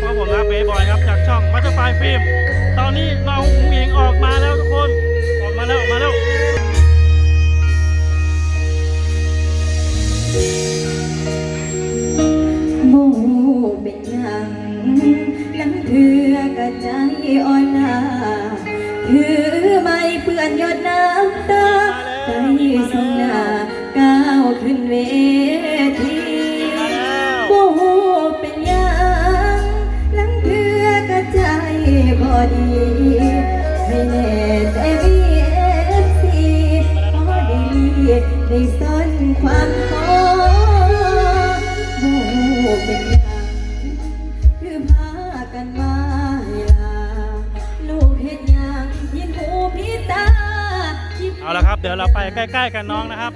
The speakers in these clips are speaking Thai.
เพราะผมนะเบย์บอยครับจากช่องมัตเตอร์ไฟฟิล์มตอนนี้น้องอุ๋งอิงออกมาแล้วทุกคน ออกมาแล้วออกมาแล้วโมเป็นหยังลังเถือกระใจอ่อนลาถือไม่เปื้อนหยดน้ำตาใจสงหน้าก้าวขึ้นเว ใกล้ๆกันน้องนะครับ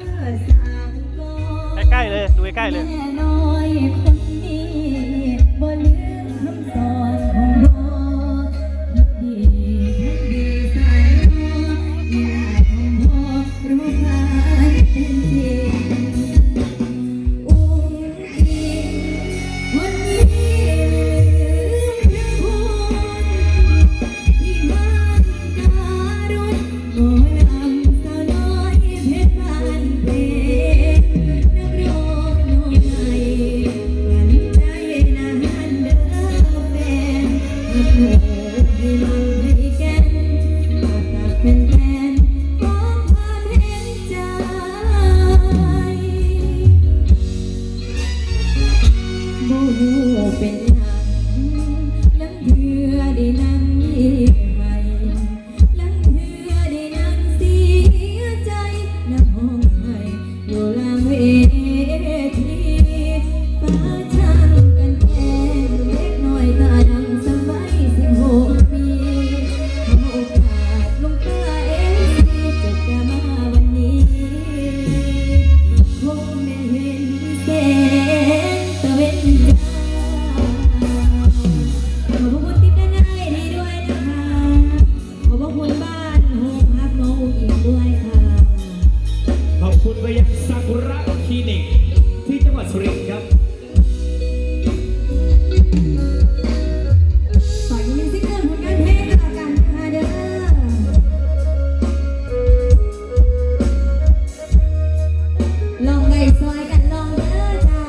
คลินิกที่จังหวัดสุรินทร์ครับขอยินดีที่เกิดผลงานเพลกันนะเด้อลองได้ซยกันลองเด้อจ้า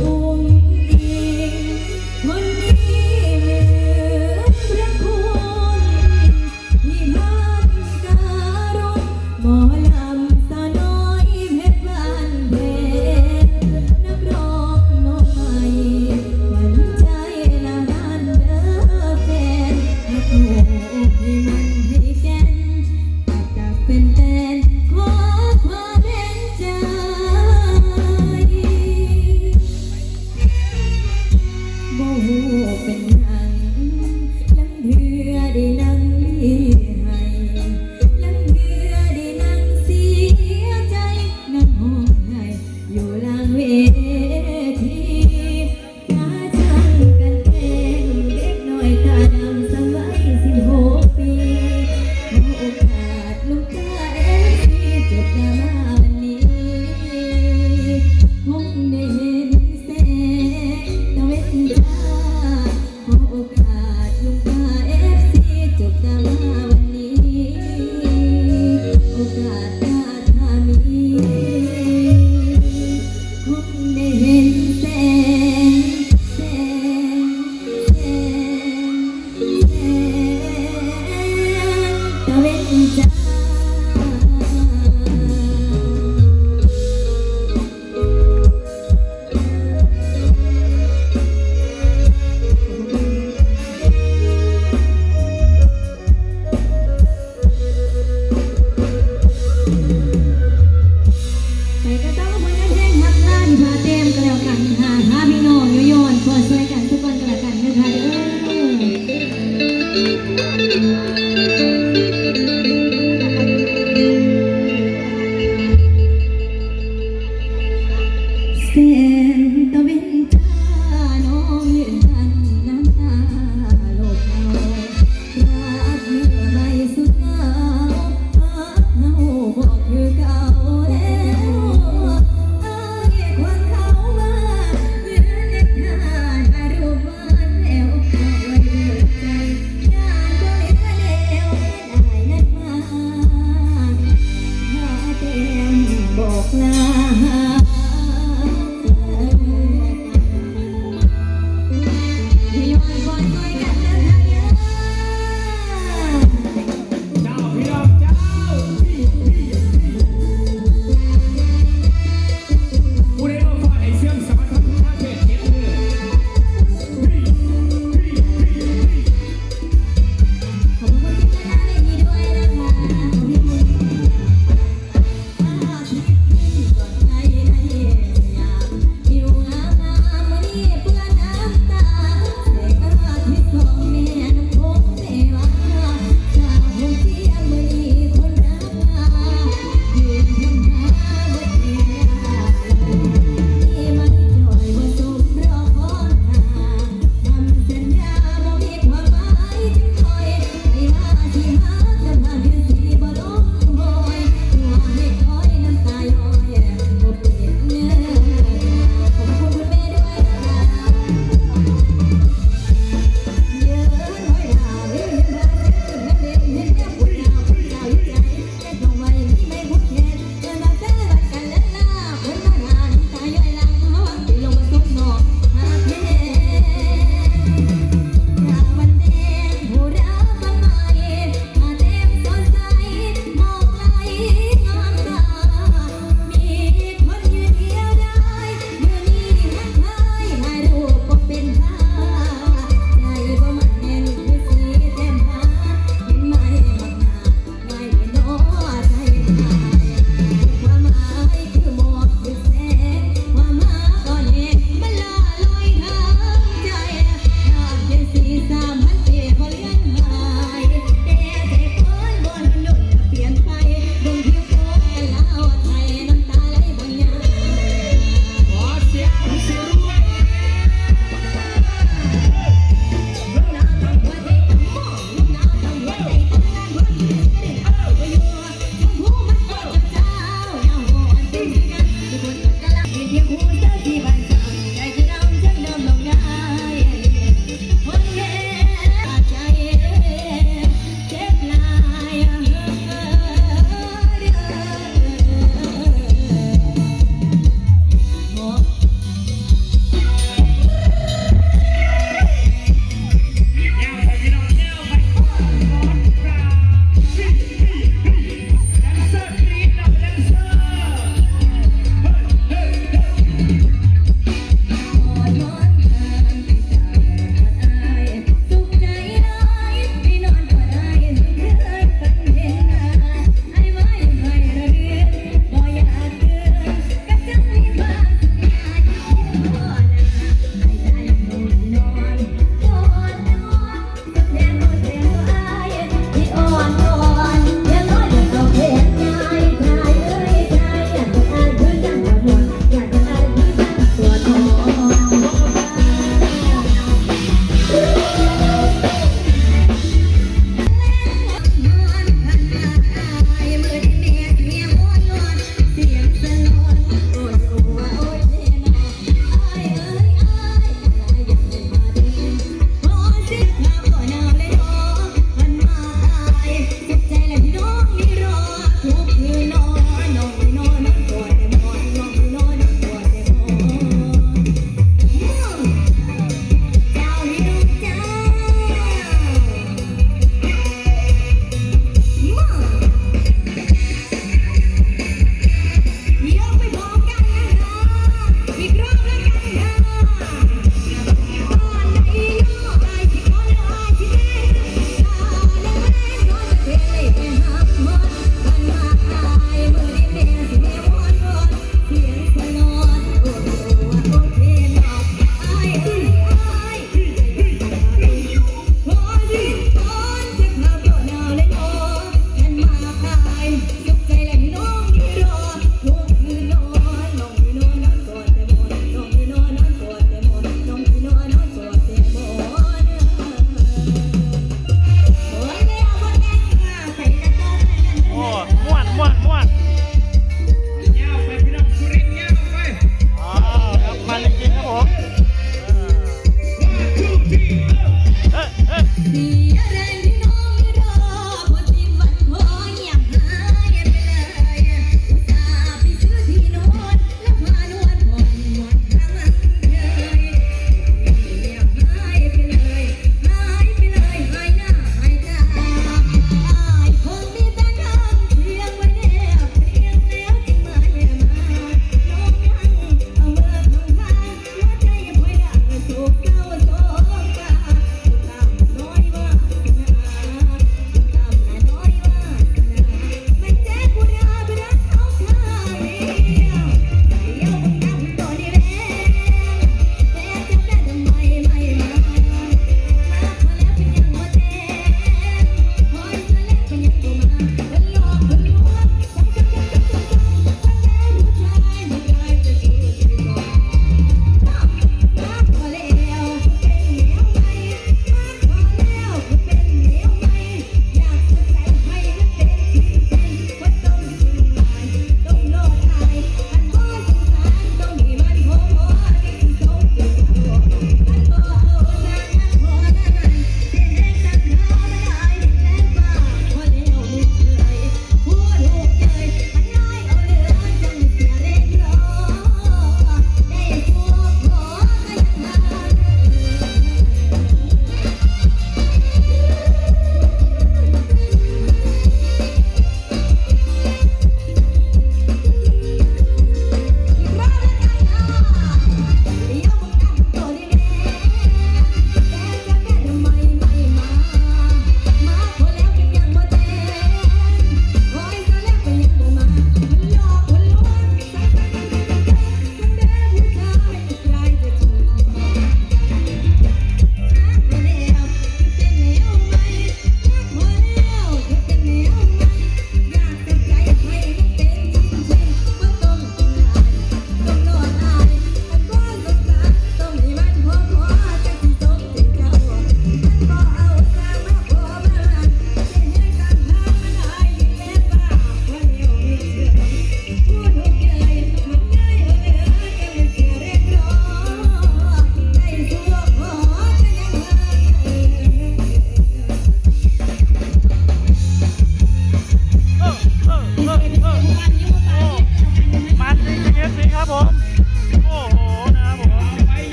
อุ้งดียเหมนพระคุณที่ท่านการุณหอล